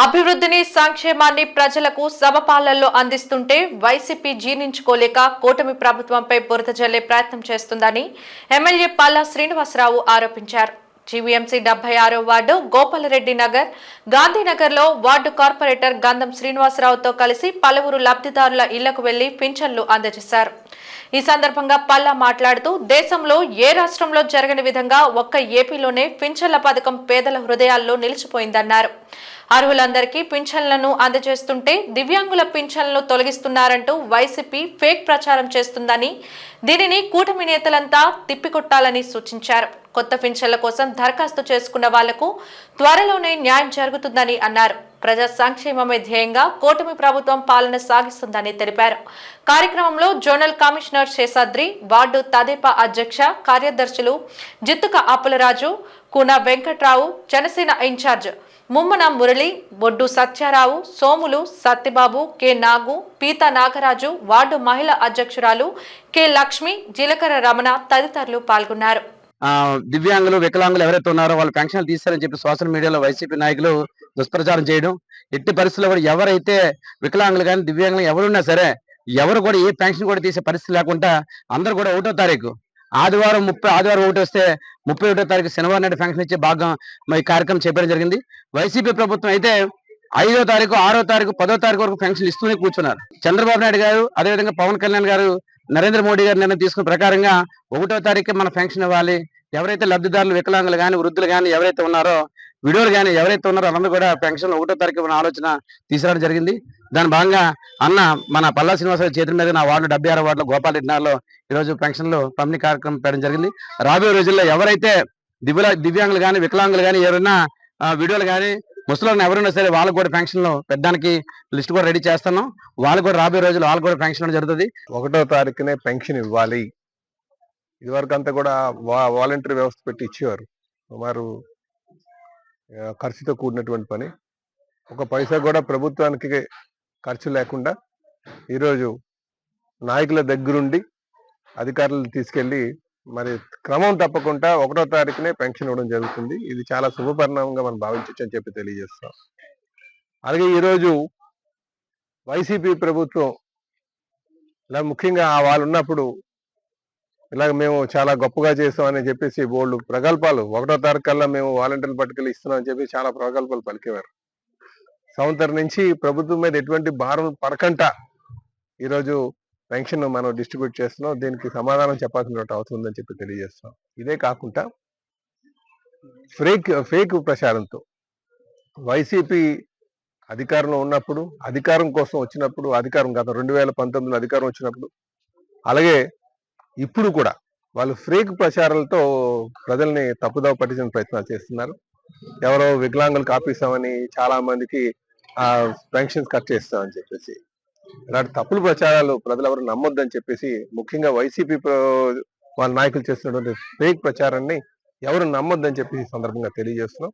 అభివృద్ధిని సంక్షేమాన్ని ప్రజలకు సమపాలనలో అందిస్తుంటే వైసీపీ జీర్ణించుకోలేక కూటమి ప్రభుత్వంపై బురద జల్లే ప్రయత్నం చేస్తుందని ఎమ్మెల్యే పల్లా శ్రీనివాసరావు ఆరోపించారు. జీవీఎంసీ డెబ్బై ఆరో వార్డు గోపాలరెడ్డి నగర్ గాంధీనగర్లో వార్డు కార్పొరేటర్ గంధం శ్రీనివాసరావుతో కలిసి పలువురు లబ్ధిదారుల ఇళ్ళకు వెళ్ళి పింఛన్లు అందజేశారు. ఈ సందర్భంగా పల్లా మాట్లాడుతూ దేశంలో ఏ రాష్ట్రంలో జరగని విధంగా ఒక్క ఏపీలోనే పింఛన్ల పథకం పేదల హృదయాల్లో నిలిచిపోయిందన్నారు. అర్హులందరికీ పింఛన్లను అందజేస్తుంటే దివ్యాంగుల పింఛన్లను తొలగిస్తున్నారంటూ వైసీపీ ఫేక్ ప్రచారం చేస్తుందని దీనిని కూటమి నేతలంతా తిప్పికొట్టాలని సూచించారు. కొత్త పింఛన్ల కోసం దరఖాస్తు చేసుకున్న వాళ్ళకు త్వరలోనే న్యాయం జరుగుతుందని అన్నారు. ప్రజా సంక్షేమమే ధ్యేయంగా కూటమి ప్రభుత్వం పాలన సాగిస్తుందని తెలిపారు. కార్యక్రమంలో జోనల్ కమిషనర్ శేషాద్రి వార్డు తదేపా అధ్యక్ష కార్యదర్శులు Jittuka Appularaju Koona Venkatrao Janasena incharge Mummana Murali Boddu Satyarao Somulu Satyababu K Nagu Peetha Nagaraju ward మహిళా అధ్యక్షురాలు కె లక్ష్మి జీలకర్ర రమణ తదితరులు పాల్గొన్నారు. దివ్యాంగులు వికలాంగులు ఎవరైతే ఉన్నారో వాళ్ళు పెన్షన్లు తీస్తారని చెప్పి సోషల్ మీడియాలో వైసీపీ నాయకులు దుష్ప్రచారం చేయడం. ఎట్టి పరిస్థితుల్లో కూడా ఎవరైతే వికలాంగులు కానీ దివ్యాంగులు ఎవరున్నా సరే ఎవరు కూడా ఏ పెన్షన్ కూడా తీసే పరిస్థితి లేకుండా అందరూ కూడా ఒకటో తారీఖు ఆదివారం ముప్పై ఆదివారం ఒకటి వస్తే ముప్పై ఒకటో తారీఖు శనివారం నాడు ఫంక్షన్ ఇచ్చే భాగం మరి ఈ కార్యక్రమం చేపట్టడం జరిగింది. వైసీపీ ప్రభుత్వం అయితే ఐదో తారీఖు ఆరో తారీఖు పదో తారీఖు వరకు పెన్షన్ ఇస్తూనే కూర్చున్నారు. చంద్రబాబు నాయుడు గారు అదేవిధంగా పవన్ కళ్యాణ్ గారు నరేంద్ర మోడీ గారు నిర్ణయం తీసుకున్న ప్రకారంగా ఒకటో తారీఖు మన పెన్షన్ ఇవ్వాలి. ఎవరైతే లబ్ధిదారులు వికలాంగులు కానీ వృద్ధులు కానీ ఎవరైతే ఉన్నారో విడోలు కానీ ఎవరైతే ఉన్నారో వాళ్ళందరూ కూడా పెన్షన్ ఒకటో తారీఖు మన ఆలోచన తీసుకురావడం జరిగింది. దాని భాగంగా అన్న మన పల్లా శ్రీనివాసరావు చేతుల మీద నా వార్డు డెబ్బై ఆరు వార్డులో గోపాల్ రెడ్డి ఈరోజు పెన్షన్లు పంపిణీ కార్యక్రమం పెట్టడం జరిగింది. రాబోయే రోజుల్లో ఎవరైతే దివ్య దివ్యాంగులు కానీ వికలాంగులు కానీ ఎవరైనా ఆ, విడోలు కానీ ముసలిని ఎవరైనా సరే వాళ్ళకు కూడా పెన్షన్లు పెట్టడానికి లిస్ట్ కూడా రెడీ చేస్తున్నాం. వాళ్ళకు కూడా రాబోయే రోజుల్లో వాళ్ళకు కూడా పెన్షన్ జరుగుతుంది. ఒకటో తారీఖునే పెన్షన్ ఇవ్వాలి. ఇదివరకు అంతా కూడా వా- వాలంటరీ వ్యవస్థ పెట్టి ఇచ్చేవారు. సుమారు ఖర్చుతో కూడినటువంటి పని. ఒక పైసా కూడా ప్రభుత్వానికి ఖర్చు లేకుండా ఈరోజు నాయకుల దగ్గరుండి అధికారులు తీసుకెళ్ళి మరి క్రమం తప్పకుండా ఒకటో తారీఖునే పెన్షన్ ఇవ్వడం జరుగుతుంది. ఇది చాలా శుభపరిణామంగా మనం భావించవచ్చు అని చెప్పి తెలియజేస్తాం. అలాగే ఈరోజు వైసీపీ ప్రభుత్వం ఇలా ముఖ్యంగా వాళ్ళు ఉన్నప్పుడు ఇలాగ మేము చాలా గొప్పగా చేస్తామని చెప్పేసి బోర్డు ప్రకల్పాలు ఒకటో తారీఖు కల్లా మేము వాలంటీర్లు పట్టుకెళ్ళి ఇస్తున్నాం అని చెప్పి చాలా ప్రకల్పాలు పలికేవారు. సంవత్సరం నుంచి ప్రభుత్వం మీద ఎటువంటి భారం పడకంట ఈరోజు పెన్షన్ మనం డిస్ట్రిబ్యూట్ చేస్తున్నాం దీనికి సమాధానం చెప్పాల్సిన అవసరం ఉందని చెప్పి తెలియజేస్తున్నాం. ఇదే కాకుండా ఫేక్ ఫేక్ ప్రచారంతో వైసీపీ అధికారంలో ఉన్నప్పుడు అధికారం కోసం వచ్చినప్పుడు అధికారం గత రెండు వేల పంతొమ్మిదిలో అధికారం వచ్చినప్పుడు అలాగే ఇప్పుడు కూడా వాళ్ళు ఫేక్ ప్రచారాలతో ప్రజల్ని తప్పుదవ పట్టించిన ప్రయత్నాలు చేస్తున్నారు. ఎవరో వికలాంగులు కాపిస్తామని చాలా మందికి ఆ పెన్షన్స్ కట్ చేస్తామని చెప్పేసి ఇలాంటి తప్పులు ప్రచారాలు ప్రజలు ఎవరు నమ్మొద్దని చెప్పేసి ముఖ్యంగా వైసీపీ వాళ్ళ నాయకులు చేస్తున్నటువంటి ఫేక్ ప్రచారాన్ని ఎవరు నమ్మొద్దని చెప్పి ఈ సందర్భంగా తెలియజేస్తున్నాం.